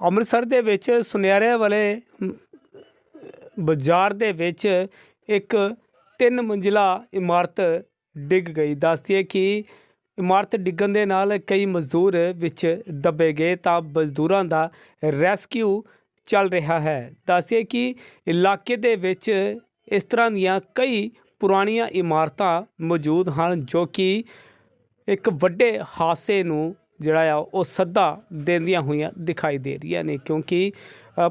ਅੰਮ੍ਰਿਤਸਰ ਦੇ ਵਿੱਚ ਸੁਨਿਆਰੇ ਵਾਲੇ ਬਾਜ਼ਾਰ ਦੇ ਵਿੱਚ ਇੱਕ ਤਿੰਨ ਮੰਜ਼ਿਲਾ ਇਮਾਰਤ ਡਿੱਗ ਗਈ। ਦੱਸਦੀਏ ਕਿ ਇਮਾਰਤ ਡਿੱਗਣ ਦੇ ਨਾਲ ਕਈ ਮਜ਼ਦੂਰ ਵਿੱਚ ਦੱਬੇ ਗਏ ਤਾਂ ਮਜ਼ਦੂਰਾਂ ਦਾ ਰੈਸਕਿਊ ਚੱਲ ਰਿਹਾ ਹੈ। ਦੱਸਦੀਏ ਕਿ ਇਲਾਕੇ ਦੇ ਵਿੱਚ ਇਸ ਤਰ੍ਹਾਂ ਦੀਆਂ ਕਈ ਪੁਰਾਣੀਆਂ ਇਮਾਰਤਾਂ ਮੌਜੂਦ ਹਨ ਜੋ ਕਿ ਇੱਕ ਵੱਡੇ ਹਾਦਸੇ ਨੂੰ ਜਿਹੜਾ ਆ, ਉਹ ਸੱਦਾ ਦਿੰਦੀਆਂ ਹੋਈਆਂ ਦਿਖਾਈ ਦੇ ਰਹੀਆਂ ਨੇ। ਕਿਉਂਕਿ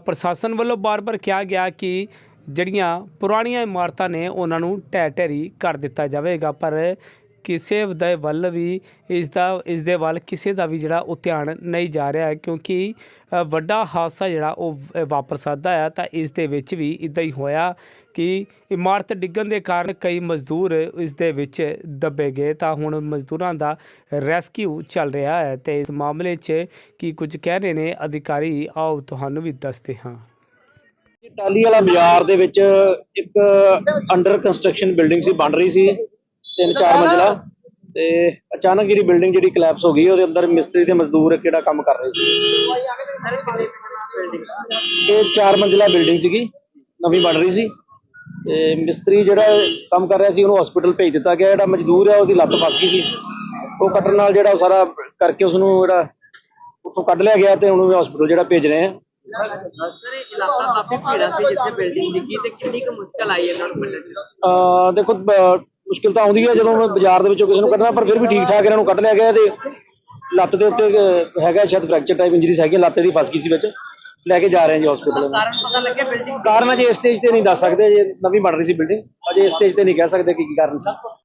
ਪ੍ਰਸ਼ਾਸਨ ਵੱਲੋਂ ਬਾਰ-ਬਾਰ ਕਿਹਾ ਗਿਆ ਕਿ ਜਿਹੜੀਆਂ ਪੁਰਾਣੀਆਂ ਇਮਾਰਤਾਂ ਨੇ, ਉਹਨਾਂ ਨੂੰ ਢਹਿ ਢੇਰੀ ਕਰ ਦਿੱਤਾ ਜਾਵੇਗਾ। ਪਰ ਕਿਸੇ ਦੇ ਵੱਲ ਵੀ ਇਸ ਦਾ ਇਸ ਦੇ ਵੱਲ ਕਿਸੇ ਦਾ ਵੀ ਜਿਹੜਾ ਉਹ ਧਿਆਨ ਨਹੀਂ ਜਾ ਰਿਹਾ ਕਿਉਂਕਿ ਵੱਡਾ ਹਾਦਸਾ ਜਿਹੜਾ ਉਹ ਵਾਪਰ ਸਕਦਾ ਹੈ, ਤਾਂ ਇਸ ਦੇ ਵਿੱਚ ਵੀ ਇਦਾਂ ਹੀ ਹੋਇਆ ਕਿ ਇਮਾਰਤ ਡਿੱਗਣ ਦੇ ਕਾਰਨ ਕਈ ਮਜ਼ਦੂਰ ਇਸ ਦੇ ਵਿੱਚ ਦੱਬੇ ਗਏ, ਤਾਂ ਹੁਣ ਮਜ਼ਦੂਰਾਂ ਦਾ ਰੈਸਕਿਊ ਚੱਲ ਰਿਹਾ ਹੈ ਤੇ ਇਸ ਮਾਮਲੇ 'ਚ ਕੀ ਕੁਝ ਕਹਿ ਰਹੇ ਨੇ ਅਧਿਕਾਰੀ, ਆਓ ਤੁਹਾਨੂੰ ਵੀ ਦੱਸਦੇ ਹਾਂ। ਟਾਲੀ ਵਾਲਾ ਬਾਜ਼ਾਰ ਦੇ ਵਿੱਚ ਇੱਕ ਅੰਡਰ ਕੰਸਟਰਕਸ਼ਨ ਬਿਲਡਿੰਗ ਸੀ, ਬਣ ਰਹੀ ਸੀ। ਤਿੰਨ ਚਾਰ ਮੰਜ਼ਿਲਾ ਤੇ ਅਚਾਨਕ ਜਿਹੜੀ ਬਿਲਡਿੰਗ ਜਿਹੜੀ ਕਲੈਪਸ ਹੋ ਗਈ ਉਹਦੇ ਅੰਦਰ ਮਿਸਤਰੀ ਤੇ ਮਜ਼ਦੂਰ ਕਿਹੜਾ ਕੰਮ ਕਰ ਰਹੇ ਸੀ? ਇਹ ਚਾਰ ਮੰਜ਼ਿਲਾ ਬਿਲਡਿੰਗ ਸੀਗੀ ਨਵੀਂ ਬਣ ਰਹੀ ਸੀ ਤੇ ਮਿਸਤਰੀ ਜਿਹੜਾ ਕੰਮ ਕਰ ਰਿਹਾ ਸੀ ਉਹਨੂੰ ਹਸਪੀਟਲ ਭੇਜ ਦਿੱਤਾ ਗਿਆ। ਜਿਹੜਾ ਮਜ਼ਦੂਰ ਹੈ ਉਹਦੀ ਲੱਤ ਫਸ ਗਈ ਸੀ। ਉਹ ਕੱਟਣ ਨਾਲ ਜਿਹੜਾ ਉਹ ਸਾਰਾ ਕਰਕੇ ਉਸ ਨੂੰ ਜਿਹੜਾ ਉੱਥੋਂ ਕੱਢ ਲਿਆ ਗਿਆ ਤੇ ਉਹਨੂੰ ਹਸਪੀਟਲ ਜਿਹੜਾ ਭੇਜ ਰਹੇ ਆ। ਸਰ ਇਹ ਇਲਾਕਾ ਕਾਫੀ ਭੀੜਾ ਸੀ ਜਿੱਥੇ ਬਿਲਡਿੰਗ ਡਿੱਗੀ ਤੇ ਕਿੰਨੀ ਕੁ ਮੁਸ਼ਕਲ ਆਈ ਇਹਨਾਂ ਨੂੰ ਕੱਢਣ ਚ ਅਹ ਦੇਖੋ ਮੁਸ਼ਕਿਲ ਤਾਂ ਆਉਂਦੀ ਹੈ ਜਦੋਂ ਬਾਜ਼ਾਰ ਦੇ ਵਿੱਚੋਂ ਕਿਸੇ ਨੂੰ ਕੱਢਣਾ ਪਰ ਫਿਰ ਵੀ ਠੀਕ ਠਾਕ ਇਹਨਾਂ ਨੂੰ ਕੱਢ ਲਿਆ ਗਿਆ ਤੇ ਲੱਤ ਦੇ ਉੱਤੇ ਹੈਗਾ ਸ਼ਾਇਦ ਫ੍ਰੈਕਚਰ ਟਾਈਪ ਇੰਜਰੀਜ਼ ਹੈਗੀ ਲੱਤ ਦੀ ਫਸ ਗਈ ਸੀ ਵਿੱਚ। ਲੈ ਕੇ ਜਾ ਰਹੇ ਹਾਂ ਜੀ ਹਸਪੀਟਲ ਕਾਰਨ ਪਤਾ ਲੱਗਿਆ ਬਿਲਡਿੰਗ ਕਾਰਨ ਅਜੇ ਇਸ ਸਟੇਜ ਤੇ ਨਹੀਂ ਦੱਸ ਸਕਦੇ ਜੇ ਨਵੀਂ ਬਣ ਰਹੀ ਸੀ ਬਿਲਡਿੰਗ ਅਜੇ ਇਸ ਸਟੇਜ ਤੇ ਨਹੀਂ ਕਹਿ ਸਕਦੇ ਕਿ ਕੀ ਕਾਰਨ ਸੀ।